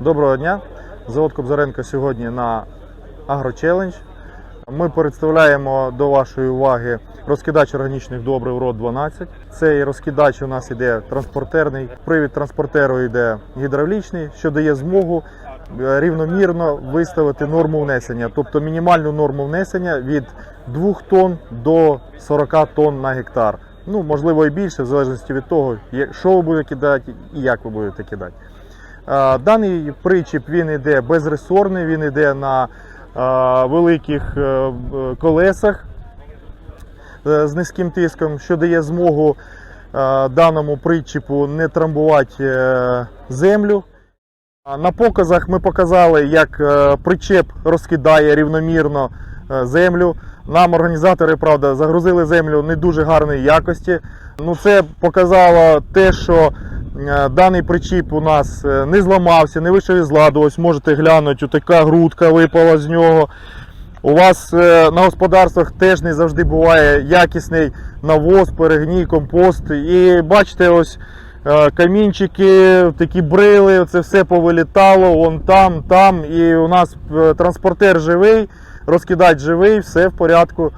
Доброго дня! Завод Кобзаренко сьогодні на AgroChallenge. Ми представляємо до вашої уваги розкидач органічних добрив род 12. Цей розкидач у нас іде транспортерний. Привід транспортеру йде гідравлічний, що дає змогу е, рівномірно виставити норму внесення, тобто мінімальну норму внесення від 2 тонн до 40 тонн на гектар. Ну, можливо, і більше, в залежності від того, що ви будете кидати і як ви будете кидати. Даний причіп він йде безресорний, він йде на великих е, колесах е, з низьким тиском, що дає змогу е, даному причіпу не трамбувати землю. На показах ми показали, як причеп розкидає рівномірно землю. Нам організатори, правда, загрузили землю не дуже гарної якості. Ну, це показало те, що даний причіп у нас е, не зламався, не вийшов із ладу. Ось можете глянути, така грудка випала з нього. У вас е, на господарствах теж не завжди буває якісний навоз, перегній, компост. І бачите, ось е, камінчики, такі брили, це все повилітало, вон там, там. І у нас е, транспортер живий, розкидач живий, все в порядку.